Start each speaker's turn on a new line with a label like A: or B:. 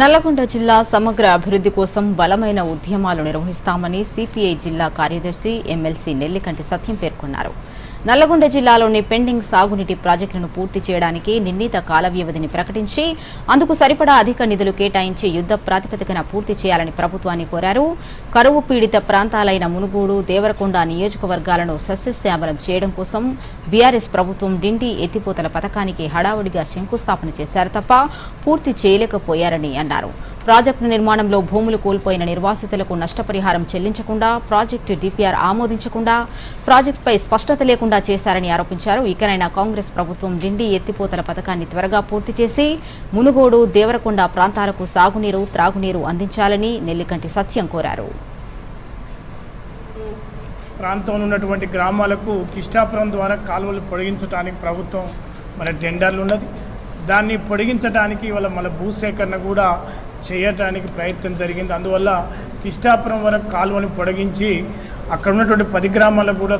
A: నల్లగొండ జిల్లా సమగ్ర అభివృద్ధి కోసం బలమైన ఉద్యమాలు నిర్వహిస్తామని సిపిఐ జిల్లా కార్యదర్శి ఎమ్మెల్సీ నెల్లికంటి సత్యం పేర్కొన్నారు. నల్లగొండ జిల్లాలోని పెండింగ్ సాగునీటి ప్రాజెక్టులను పూర్తి చేయడానికి నిర్ణీత కాల వ్యవధిని ప్రకటించి అందుకు సరిపడా అధిక నిధులు కేటాయించి యుద్ధ ప్రాతిపదికన పూర్తి చేయాలని ప్రభుత్వాన్ని కోరారు. కరువు పీడిత ప్రాంతాలైన మునుగోడు దేవరకొండ నియోజకవర్గాలను సస్యశ్యామలం చేయడం కోసం బీఆర్ఎస్ ప్రభుత్వం డిండి ఎత్తిపోతల పథకానికి హడావుడిగా శంకుస్థాపన చేశారు తప్ప పూర్తి చేయలేకపోయారని అన్నారు. ప్రాజెక్టు నిర్మాణంలో భూములు కోల్పోయిన నిర్వాసితులకు నష్టపరిహారం చెల్లించకుండా ప్రాజెక్టు డిపిఆర్ ఆమోదించకుండా ప్రాజెక్టుపై స్పష్టత లేకుండా చేశారని ఆరోపించారు. ఇకనైనా కాంగ్రెస్ ప్రభుత్వం డిండి ఎత్తిపోతల పథకాన్ని త్వరగా పూర్తి చేసి మునుగోడు దేవరకొండ ప్రాంతాలకు సాగునీరు త్రాగునీరు అందించాలని నెల్లికంటి సత్యం కోరారు.
B: ప్రాంతంలో ఉన్నటువంటి గ్రామాలకు కిష్టాపురం ద్వారా కాలువలు పొడిగించడానికి ప్రభుత్వం మన టెండర్లు ఉన్నది. దాన్ని పొడిగించడానికి వాళ్ళ మన భూసేకరణ కూడా చేయటానికి ప్రయత్నం జరిగింది. అందువల్ల కిష్టాపురం వరకు కాలువని పొడిగించి అక్కడ ఉన్నటువంటి పది గ్రామాలకు కూడా